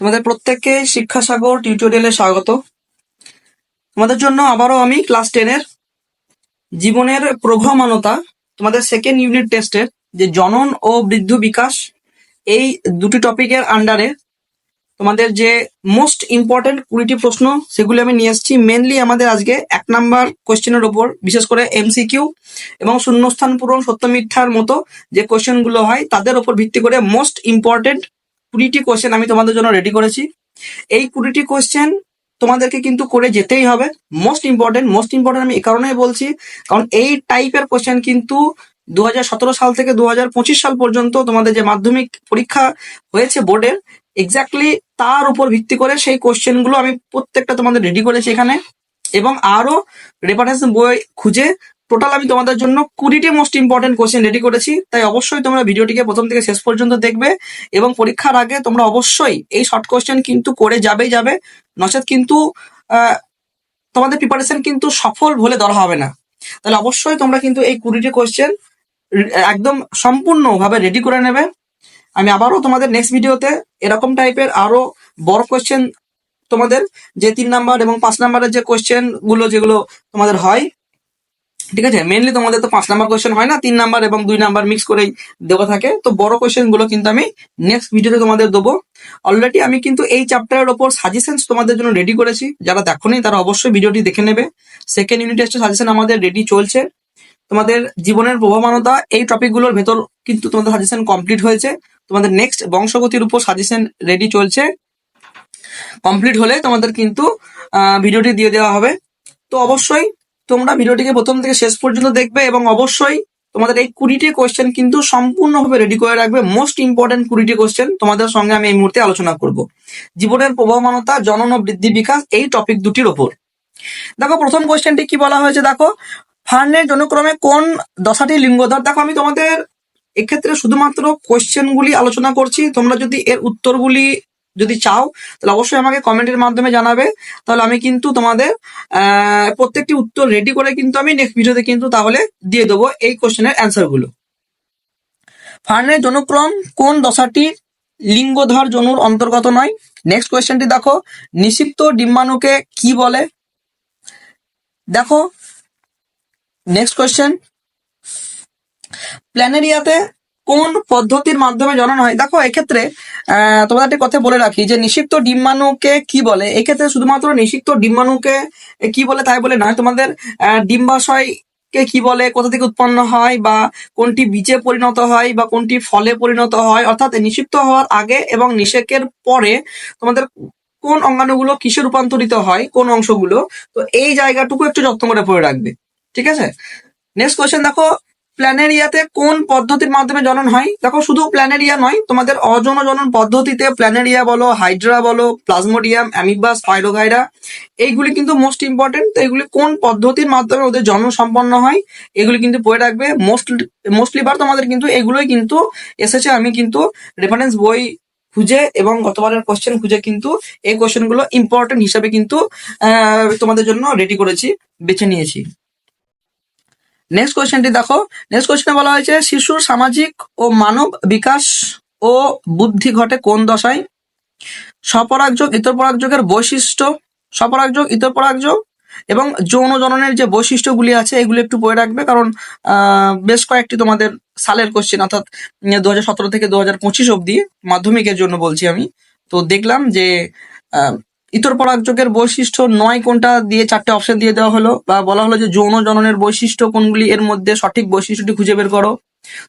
তোমাদের প্রত্যেককে শিক্ষাসাগর টিউটোরিয়ালে স্বাগত। তোমাদের জন্য আবারও আমি ক্লাস টেনের জীবনের প্রভমানতা, তোমাদের সেকেন্ড ইউনিট টেস্টের যে জনন ও বৃদ্ধ বিকাশ, এই দুটি টপিকের আন্ডারে তোমাদের যে মোস্ট ইম্পর্টেন্ট কুড়িটি প্রশ্ন সেগুলি আমি নিয়ে এসেছি। মেনলি আমাদের আজকে এক নাম্বার কোয়েশ্চেনের ওপর বিশেষ করে এমসিকিউ এবং শূন্যস্থান পূরণ সত্য মিথ্যার মতো যে কোয়েশ্চেনগুলো হয়, তাদের ওপর ভিত্তি করে মোস্ট ইম্পর্টেন্ট কুড়িটি কোয়েশ্চেন আমি তোমাদের জন্য রেডি করেছি। এই কুড়িটি কোয়েশ্চেন তোমাদেরকে কিন্তু করে যেতেই হবে। মোস্ট ইম্পর্টেন্ট মোস্ট ইম্পর্টেন্ট আমি এই কারণেই বলছি, কারণ এই টাইপের কোয়েশ্চেন কিন্তু দু হাজার সতেরো সাল থেকে দু হাজার পঁচিশ সাল পর্যন্ত তোমাদের যে মাধ্যমিক পরীক্ষা হয়েছে বোর্ডের এক্স্যাক্টলি তার উপর ভিত্তি করে সেই কোশ্চেনগুলো আমি প্রত্যেকটা তোমাদের রেডি করেছি এখানে। এবং আরও রেফারেন্স বই খুঁজে টোটাল আমি তোমাদের জন্য কুড়িটি মোস্ট ইম্পর্টেন্ট কোশ্চেন রেডি করেছি। তাই অবশ্যই তোমরা ভিডিওটিকে প্রথম থেকে শেষ পর্যন্ত দেখবে এবং পরীক্ষার আগে তোমরা অবশ্যই এই শর্ট কোশ্চেন কিন্তু করে যাবেই যাবে। নচেত কিন্তু তোমাদের প্রিপারেশন কিন্তু সফল বলে ধরা হবে না। তাহলে অবশ্যই তোমরা কিন্তু এই কুড়িটি কোশ্চেন একদম সম্পূর্ণভাবে রেডি করে নেবে। আমি আবারও তোমাদের নেক্সট ভিডিওতে এরকম টাইপের আরও বড় কোশ্চেন তোমাদের, যে তিন নাম্বার এবং পাঁচ নাম্বারের যে কোশ্চেনগুলো যেগুলো তোমাদের হয় ঠিক আছে? মেনলি তোমাদের তো পাঁচ নাম্বার কোশ্চেন হয় না? তিন নাম্বার এবং দুই নাম্বার মিক্স করেই দেওয়া থাকে। তো বড় কোশ্চেনগুলো কিন্তু আমি নেক্সট ভিডিওতে তোমাদের দেবো। অলরেডি আমি কিন্তু এই চ্যাপ্টারের ওপর সাজেশনস তোমাদের জন্য রেডি করেছি। যারা দেখোনি, তারা অবশ্যই ভিডিওটি দেখে নেবে। সেকেন্ড ইউনিট টেস্টের সাজেশন আমাদের রেডি চলছে। তোমাদের জীবনের প্রভাবানতা এই টপিকগুলোর ভেতর কিন্তু তোমাদের সাজেশন কমপ্লিট হয়েছে। তোমাদের নেক্সট বংশগতির উপর সাজেশন রেডি চলছে। কমপ্লিট হলে তোমাদের কিন্তু ভিডিওটি দিয়ে দেওয়া হবে। তো অবশ্যই তোমরা ভিডিওটিকে প্রথম থেকে শেষ পর্যন্ত দেখবে এবং অবশ্যই তোমাদের এই কুড়িটি কোয়েশ্চেন কিন্তু সম্পূর্ণভাবে রেডি করে রাখবে মোস্ট ইম্পর্টেন্ট কুড়িটি কোয়েশ্চেন তোমাদের সঙ্গে আমি এই মুহূর্তে আলোচনা করব। জীবনের প্রবহমানতা জনন বৃদ্ধি বিকাশ এই টপিক দুটির ওপর। দেখো, প্রথম কোয়েশ্চেনটি কি বলা হয়েছে? দেখো ফার্নের জনক্রমে কোন দশাটি লিঙ্গধর দেখো, আমি তোমাদের এক্ষেত্রে শুধুমাত্র কোয়েশ্চেনগুলি আলোচনা করছি। তোমরা যদি এর উত্তরগুলি যদি চাও, তাহলে অবশ্যই আমাকে কমেন্টের মাধ্যমে জানাবে। তাহলে আমি কিন্তু তোমাদের প্রত্যেকটি উত্তর রেডি করে কিন্তু আমি নেক্সট ভিডিওতে কিন্তু তাহলে দিয়ে দেবো এই কোশ্চেনের অ্যান্সারগুলো। ফার্নের জনক্রম, কোন দশাটি লিঙ্গধর জনুর অন্তর্গত নয়? নেক্সট কোয়েশ্চেনটি দেখো, নিষিপ্ত ডিম্বাণুকে কি বলে? দেখো নেক্সট কোয়েশ্চেন প্ল্যানেরিয়াতে কোন পদ্ধতির মাধ্যমে জানানো হয়? দেখো, এক্ষেত্রে তোমাদের একটা কথা বলে রাখি যে নিষিক্ত ডিম্বাণুকে কি বলে? এক্ষেত্রে শুধুমাত্র নিষিক্ত ডিম্বাণুকে কি বলে তাই বলে নয় তোমাদের ডিম্বাশয় কে কি বলে? কোথা থেকে উৎপন্ন হয় বা কোনটি বীজে পরিণত হয় বা কোনটি ফলে পরিণত হয়? অর্থাৎ নিষিক্ত হওয়ার আগে এবং নিষেকের পরে তোমাদের কোন অঙ্গাণুগুলো কিসে রূপান্তরিত হয়? কোন অংশগুলো? তো এই জায়গাটুকু একটু যত্ন করে পড়ে রাখবে। ঠিক আছে? নেক্সট কোয়েশ্চেন দেখো প্ল্যানেরিয়াতে কোন পদ্ধতির মাধ্যমে জনন হয়? দেখো, শুধু প্ল্যানেরিয়া নয়, তোমাদের অজন জনন পদ্ধতিতে প্ল্যানেরিয়া বলো হাইড্রা বলো প্লাজমোডিয়াম অ্যামিবাস স্পাইরোগাইরা এইগুলি কিন্তু মোস্ট ইম্পর্টেন্ট তো এগুলি কোন পদ্ধতির মাধ্যমে ওদের জন্ম সম্পন্ন হয়? এগুলি কিন্তু পড়ে রাখবে। মোস্ট মোস্টলি বার তোমাদের কিন্তু এগুলোই কিন্তু এসেছে। আমি কিন্তু রেফারেন্স বই খুঁজে এবং গতবারের কোশ্চেন খুঁজে কিন্তু এই কোশ্চেনগুলো ইম্পর্টেন্ট হিসাবে কিন্তু তোমাদের জন্য রেডি করেছি, বেছে নিয়েছি। নেক্সট কোয়েশ্চেনটি দেখো। নেক্সট কোয়েশ্চেনে বলা হয়েছে শিশুর সামাজিক ও মানব বিকাশ ও বুদ্ধি ঘটে কোন দশায়? স্বপরাগযোগ ইতর পরাগযোগের বৈশিষ্ট্য, স্বপরাগযোগ ইতর পরাগযোগ এবং যৌন জননের যে বৈশিষ্ট্যগুলি আছে, এগুলি একটু পড়ে রাখবে কারণ বেশ কয়েকটি তোমাদের সালের কোশ্চেন অর্থাৎ দু সতেরো থেকে দু হাজার পঁচিশ অব্দি মাধ্যমিকের জন্য বলছি আমি। তো দেখলাম যে ইতর পরাগযোগের বৈশিষ্ট্য নয় কোনটা দিয়ে চারটে অপশন দিয়ে দেওয়া হলো, বা বলা হলো যে যৌন জননের বৈশিষ্ট্য কোনগুলি, এর মধ্যে সঠিক বৈশিষ্ট্যটি খুঁজে বের করো।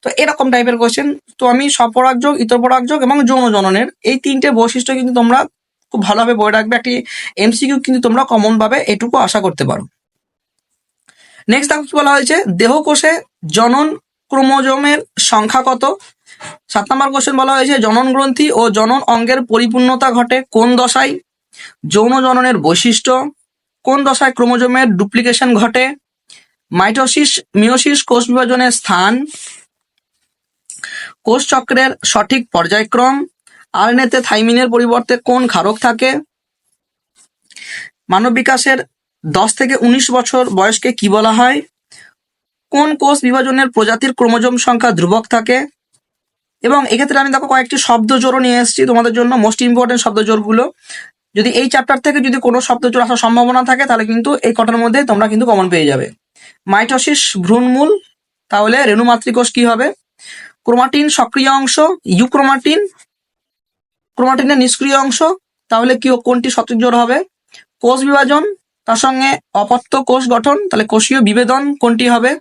তো এরকম টাইপের কোশ্চেন তো আমি স্বপরাগযোগ ইতর পরাগযোগ এবং যৌন জননের, এই তিনটে বৈশিষ্ট্য কিন্তু তোমরা খুব ভালোভাবে বলে রাখবে। একটি এমসিকিউ কিন্তু তোমরা কমন ভাবে এটুকু আশা করতে পারো। নেক্সট দেখো কি বলা হয়েছে? দেহকোষে জনন ক্রোমোজোমের সংখ্যা কত? সাত নম্বর কোশ্চেন বলা হয়েছে, জনন গ্রন্থি ও জনন অঙ্গের পরিপূর্ণতা ঘটে কোন দশায়? যৌন জননের বৈশিষ্ট্য, কোন দশায় ক্রোমোজোমের ডুপ্লিকেশন ঘটে, মাইটোসিস মিওসিস কোষ বিভাজনের স্থান, কোষ চক্রের সঠিক পর্যায়ক্রম, আরএনএতে থাইমিনের পরিবর্তে কোন ক্ষারক থাকে, মানব বিকাশের দশ থেকে উনিশ বছর বয়সকে কি বলা হয়, কোন কোষ বিভাজনের প্রজাতির ক্রোমোজোম সংখ্যা ধ্রুবক থাকে, এবং এক্ষেত্রে আমি দেখো কয়েকটি শব্দ জোড়ও নিয়ে এসেছি, তোমাদের জন্য মোস্ট ইম্পর্টেন্ট শব্দ জোড়গুলো যদি এই চ্যাপ্টার থেকে যদি কোনো শব্দ জোড় আসার সম্ভাবনা থাকে, তাহলে কিন্তু এই কটার মধ্যে তোমরা কিন্তু কমন পেয়ে যাবে। মাইটোসিস ভ্রূণমূল, তাহলে রেণু মাতৃকোষ কি হবে? ক্রোমাটিন সক্রিয় অংশ, ইউক্রোমাটিন, ক্রোমাটিনের নিষ্ক্রিয় অংশ, তাহলে কি কোনটি সঠিক হবে? কোষ বিভাজন, তার সঙ্গে অপত্য কোষ গঠন, তাহলে কোষীয় বিবেদন কোনটি হবে?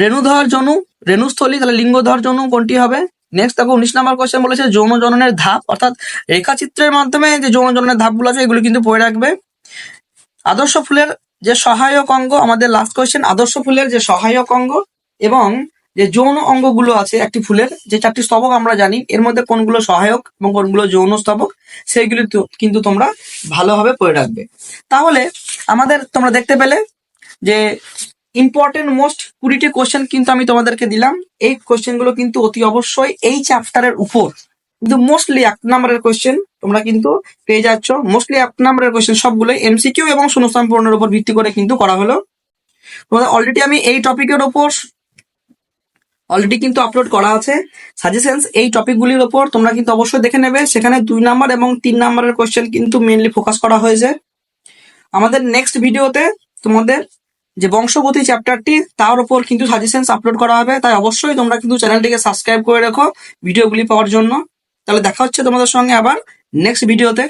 রেণুধর জনু রেণুস্থলী, তাহলে লিঙ্গধর জনু কোনটি হবে? নেক্সট দেখো, উনিশ নাম্বার কোয়েশ্চেন বলেছে যৌন জননের ধাপ। অর্থাৎ রেখাচিত্রের মাধ্যমে যে যৌন জননের ধাপগুলো আছে, এগুলো কিন্তু পড়ে রাখবে। আদর্শ ফুলের যে সহায়ক অঙ্গ, আমাদের লাস্ট কোয়েশ্চেন আদর্শ ফুলের যে সহায়ক অঙ্গ এবং যে যৌন অঙ্গগুলো আছে, একটি ফুলের, যে চারটি স্তবক আমরা জানি, এর মধ্যে কোনগুলো সহায়ক এবং কোনগুলো যৌন স্তবক, সেইগুলি কিন্তু তোমরা ভালোভাবে পড়ে রাখবে। তাহলে আমাদের তোমরা দেখতে পেলে যে ইম্পর্টেন্ট মোস্ট কুড়িটি কোশ্চেন কিন্তু আমি তোমাদেরকে দিলাম। এই কোশ্চেনগুলো কিন্তু অতি অবশ্যই এই চ্যাপ্টারের উপর। কিন্তু মোস্টলি এক নম্বরের কোশ্চেন তোমরা কিন্তু পেয়ে যাচ্ছ। মোস্টলি এক নম্বরের কোশ্চেন সবগুলো এমসিকিউ এবং শূন্যস্থান পূরণের উপর ভিত্তি করে কিন্তু করা হলো। তোমাদের অলরেডি আমি এই টপিকের ওপর অলরেডি কিন্তু আপলোড করা আছে। সাজেশনস এই টপিকগুলির ওপর তোমরা কিন্তু অবশ্যই দেখে নেবে। সেখানে দুই নাম্বার এবং তিন নাম্বারের কোয়েশ্চেন কিন্তু মেনলি ফোকাস করা হয়েছে। আমাদের নেক্সট ভিডিওতে তোমাদের যে বংশগতি চ্যাপ্টারটি তার উপর কিন্তু সাজেশনস আপলোড করা হবে। তাই অবশ্যই তোমরা কিন্তু চ্যানেলটিকে সাবস্ক্রাইব করে রাখো ভিডিওগুলি পাওয়ার জন্য। তাহলে দেখা হচ্ছে তোমাদের সঙ্গে আবার নেক্সট ভিডিওতে